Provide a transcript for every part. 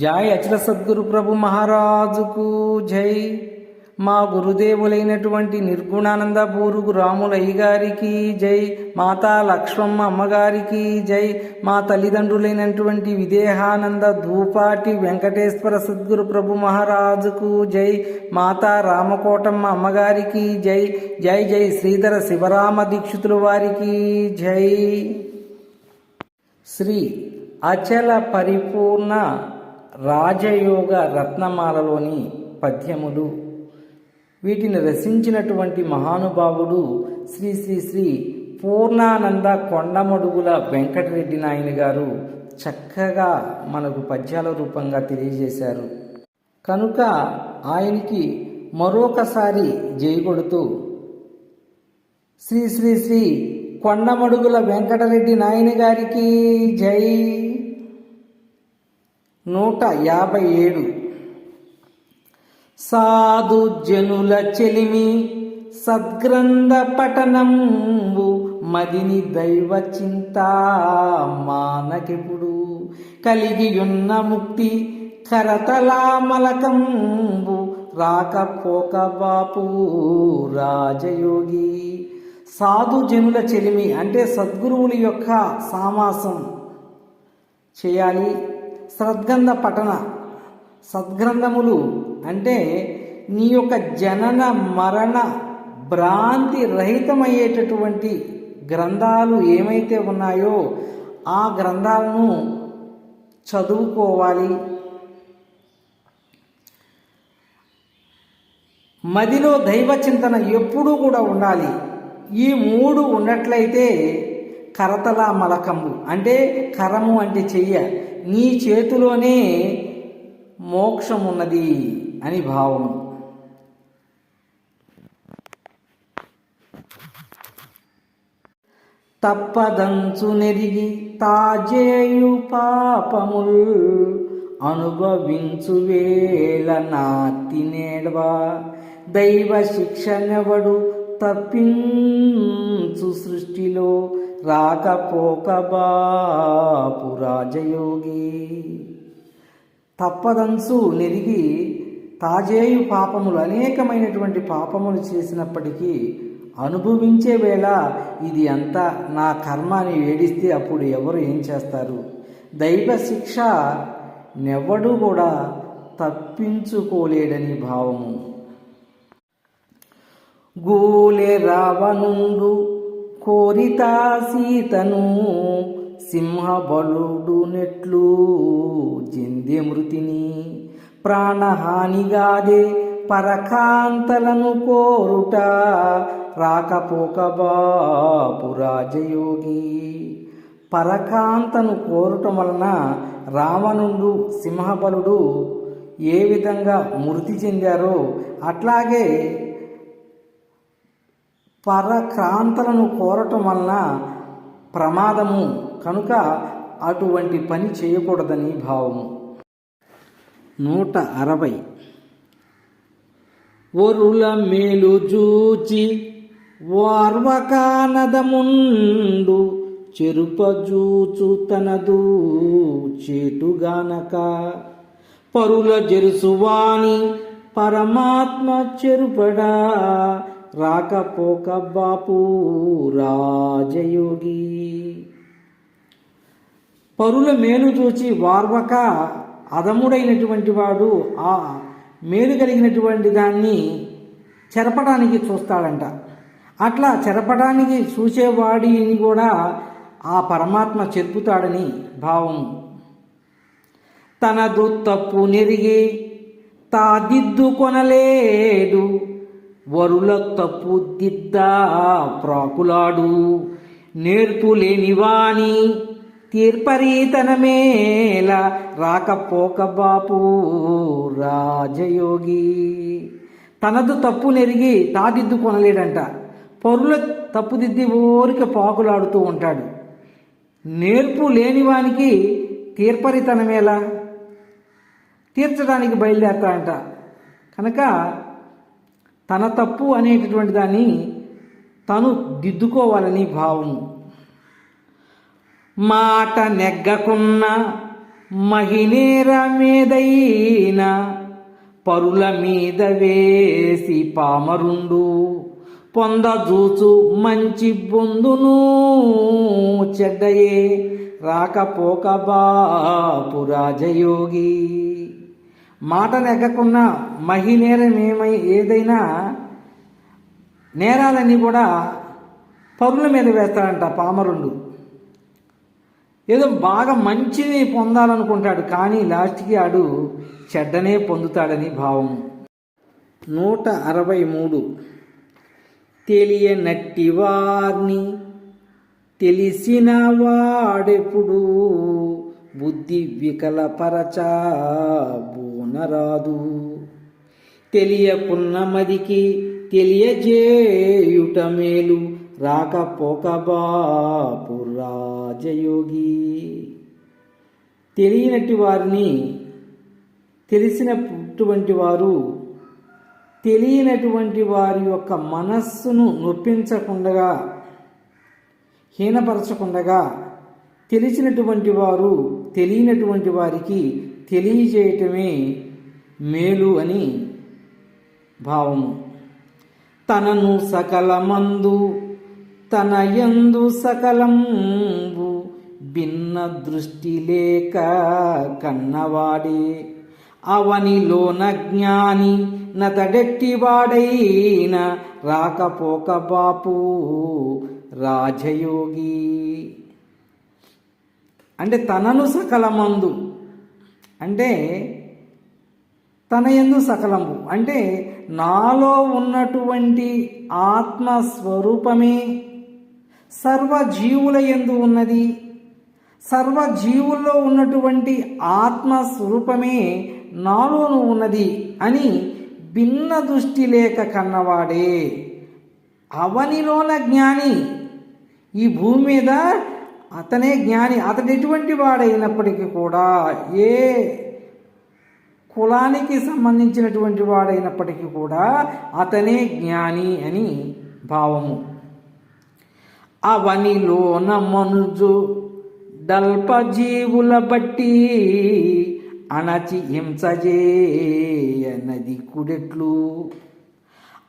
జై అచల సద్గురు ప్రభు మహారాజుకు జై. మా గురుదేవులైనటువంటి నిర్గుణానంద బూరుగు రాములయ్య గారికి జై. మాతా లక్ష్మమ్మ అమ్మగారికి జై. మా తల్లిదండ్రులైనటువంటి విదేహానంద ధూపాటి వెంకటేశ్వర సద్గురు ప్రభు మహారాజుకు జై. మాతా రామకోటమ్మ అమ్మగారికి జై. జై జై శ్రీధర శివరామ దీక్షితుల వారికి జై. శ్రీ అచల పరిపూర్ణ రాజయోగ రత్నమాలలోని పద్యములు. వీటిని రచించినటువంటి మహానుభావుడు శ్రీ శ్రీ శ్రీ పూర్ణానంద కొండమడుగుల వెంకటరెడ్డి నాయన గారు చక్కగా మనకు పద్యాల రూపంగా తెలియజేశారు. కనుక ఆయనకి మరొకసారి జై కొడుతూ శ్రీ శ్రీ శ్రీ కొండమడుగుల వెంకటరెడ్డి నాయన గారికి జై. నూట యాభై ఏడు. సాధు జనుల చెలిమి సద్గ్రంథ పఠనంబు మదిని దైవ చింత మానకెప్పుడు కలిగియున్న ముక్తి కరతలామలకంబు రాకపోక బాపు రాజయోగి. సాధు జనుల చెలిమి అంటే సద్గురువుల యొక్క సామాసం చేయాలి. సద్గంధ పఠన. సద్గ్రంథములు అంటే నీ యొక్క జనన మరణ భ్రాంతి రహితమయ్యేటటువంటి గ్రంథాలు ఏమైతే ఉన్నాయో ఆ గ్రంథాలను చదువుకోవాలి. మదిలో దైవ చింతన ఎప్పుడూ కూడా ఉండాలి. ఈ మూడు ఉన్నట్లయితే కరతల మలకము అంటే కరము అంటే చెయ్య. నీ చేతిలోనే మోక్షమున్నది అని భావం. తప్పదంచు నెరిగి తాజేయు పాపముల్ అనుభవించు వేళ నా తినేడవా దైవ శిక్షణవడు తప్పించు సృష్టిలో రాకపోక బాపు రాజయోగి తప్పదంచు నెరిగి తాజేయు పాపములు అనేకమైనటువంటి పాపములు చేసినప్పటికీ అనుభవించే వేళ ఇది అంతా నా కర్మ అని ఏడిస్తే అప్పుడు ఎవరు ఏం చేస్తారు? దైవ శిక్ష నెవ్వడు కూడా తప్పించుకోలేడని భావము. గోలే రావనుండు కోరితా సీతను సింహబలుడు నెట్లు జిందె మృతిని ప్రాణహానిగాదే పరకాంతలను కోరుట రాకపోక బాపు రాజయోగి. పరకాంతను కోరటం వలన రావణుడు సింహబలుడు ఏ విధంగా మృతి చెందారో అట్లాగే పరక్రాంతలను కోరటం వలన ప్రమాదము. కనుక అటువంటి పని చేయకూడదని భావము. నూట అరవై. ఒరుల మేలు జూచి వార్వకానదముండు చెరుపజూచు తనదు చేటుగానక. పరుల జెరుసువాణి పరమాత్మ చెరుపడా రాకపోక బాపు రాజయోగి. పరుల మేలు చూచి వార్వక అదముడైనటువంటి వాడు ఆ మేలు కలిగినటువంటి దాన్ని చెరపడానికి చూస్తాడంట. అట్లా చెరపడానికి చూసేవాడిని కూడా ఆ పరమాత్మ చెరుపుతాడని భావం. తనదు తప్పు నెరిగి తాదిద్దు కొనలేడు. వరుల తప్పు దిద్దా ప్రాకులాడు. నేర్పు లేనివాని తీర్పరీతనమేల రాకపోక బాపు రాజయోగి. తనదు తప్పు నెరిగి తాదిద్దు కొనలేడంట. పరుల తప్పుదిద్ది ఊరిక పాకులాడుతూ ఉంటాడు. నేర్పు లేనివానికి తీర్పరితనమేలా? తీర్చడానికి బయలుదేరతాడంట. కనుక తన తప్పు అనేటటువంటి దాన్ని తను దిద్దుకోవాలని భావం. మాట నెగ్గకున్న మహిళేర మీదైన పరుల మీద వేసి పామరుండు పొందజూచు మంచి బొందును చెడ్డయే రాకపోక బాపు రాజయోగి. మాట నెగ్గకున్న మహిళేరం ఏదైనా నేరాలన్నీ కూడా పరుల మీద వేస్తాడంట పామరుండు ఏదో బాగా మంచిని పొందాలనుకుంటాడు కానీ లాస్ట్కి ఆడు చెడ్డనే పొందుతాడని భావం. నూట అరవై మూడు. తెలియనట్టి వారిని తెలిసిన వాడెప్పుడు బుద్ధి వికలపరచాబు అనరాదు. తెలియకున్న మదికి తెలియజేయుట మేలు రాకపోక బాపు రాజయోగి. తెలియనటి వారిని తెలిసినటువంటి వారు తెలియనటువంటి వారి యొక్క మనస్సును నొప్పించకుండా హీనపరచకుండగా తెలిసినటువంటి వారు తెలియనటువంటి వారికి తెలియజేయటమే మేలు అని భావము. తనను సకలమందు తన యందు సకలంబు భిన్న దృష్టి లేక కన్నవాడే. అవనిలోన జ్ఞాని నతడెట్టివాడైన రాకపోక బాపు రాజయోగి. అంటే తనను సకలమందు అంటే తన ఎందు సకలము అంటే నాలో ఉన్నటువంటి ఆత్మస్వరూపమే సర్వజీవుల ఎందు ఉన్నది. సర్వజీవుల్లో ఉన్నటువంటి ఆత్మస్వరూపమే నాలోను ఉన్నది అని భిన్న దృష్టి లేక కన్నవాడే. అవనిలోన జ్ఞాని ఈ భూమి మీద అతనే జ్ఞాని అతడు ఎటువంటి వాడైనప్పటికీ కూడా ఏ కులానికి సంబంధించినటువంటి వాడైనప్పటికీ కూడా అతనే జ్ఞాని అని భావము. అవనిలోన మనుజు దల్పజీవుల బట్టి అణచి హింసజేయనది కుడెట్లు.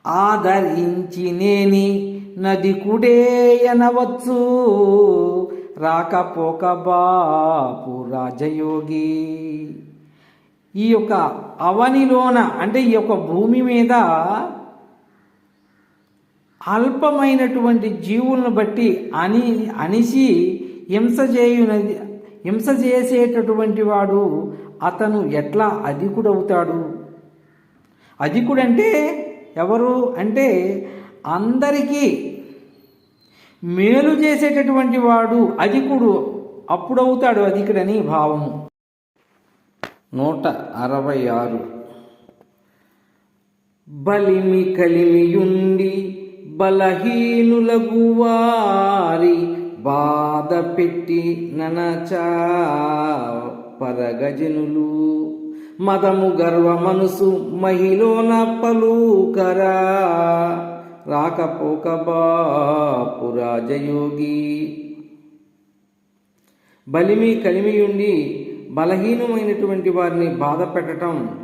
ఆదరించి నేని నది కుడేయనవచ్చు. రాకపోక బాపు రాజయోగి. ఈ యొక్క అవనిలోన అంటే ఈ యొక్క భూమి మీద అల్పమైనటువంటి జీవులను బట్టి అని అనిసి హింస చేయునది హింస చేసేటటువంటి వాడు అతను ఎట్లా అధికుడవుతాడు? అధికుడంటే ఎవరు? అంటే అందరికీ మేలు చేసేటటువంటి వాడు అధికుడు అప్పుడవుతాడు. అధికుడని భావము. నూట అరవై ఆరు. బలిమి కలిమియుండి బలహీనులకు వారి బాధ పెట్టి ననచా పరగజనులు. మదము గర్వ మనసు మహిళన పలుకరా. రాకపోక బాపు రాజయోగి. బలిమి కలిమియుండి బలహీనమైనటువంటి వారిని బాధ పెట్టడం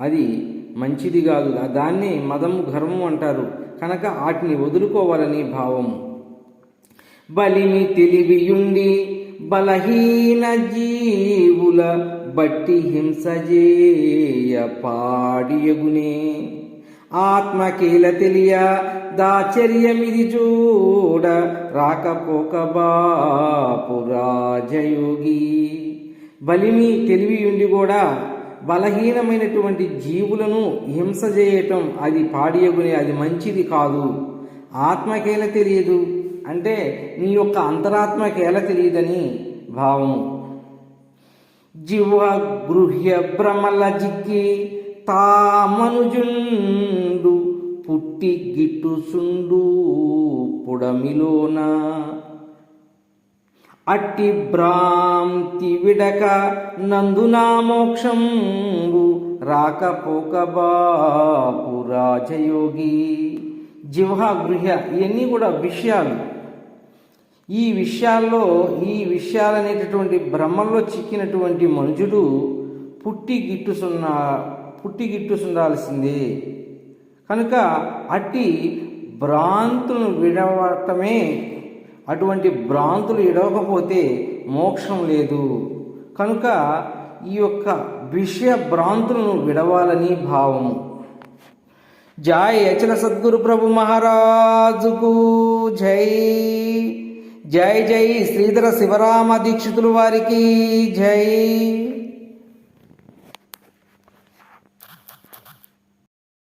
అది మంచిది కాదు. దాన్ని మదము గర్వం అంటారు. కనుక వాటిని వదులుకోవాలని భావము. బలిమి తెలివియుండి బలహీన జీవుల బట్టి హింసజేయ పాడియగునే. ఆత్మకీల తెలియ దాచర్యమిది చూడ రాకపోక బాపురాజయోగి బలిమి తెలివి ఉండి కూడా బలహీనమైనటువంటి జీవులను హింస చేయటం అది పాడియగునే అది మంచిది కాదు. ఆత్మకేల తెలియదు? అంటే నీ యొక్క అంతరాత్మకేల తెలియదని భావము. జీవ గృహ్య భ్రమల జిక్కి తామనుజున్ పుట్టి గిట్టుసుండు పుడమిలోన. అట్టి భ్రాంతి విడక నందునా మోక్షంబు రాకపోక బాపు రాజయోగి. జిహ గృహ ఇవన్నీ కూడా విషయాలు. ఈ విషయాల్లో ఈ విషయాలనేటటువంటి భ్రమంలో చిక్కినటువంటి మనుషుడు పుట్టి గిట్టుసున్న పుట్టి గిట్టుసుండాల్సిందే కనుక అట్టి భ్రాంతులను విడవటమే అటువంటి భ్రాంతులు ఇడవకపోతే మోక్షం లేదు. కనుక ఈ యొక్క విషయ భ్రాంతులను విడవాలని భావము. జై అచల సద్గురు ప్రభు మహారాజుకు జై. జై జై శ్రీధర శివరామ దీక్షితులు వారికి జై.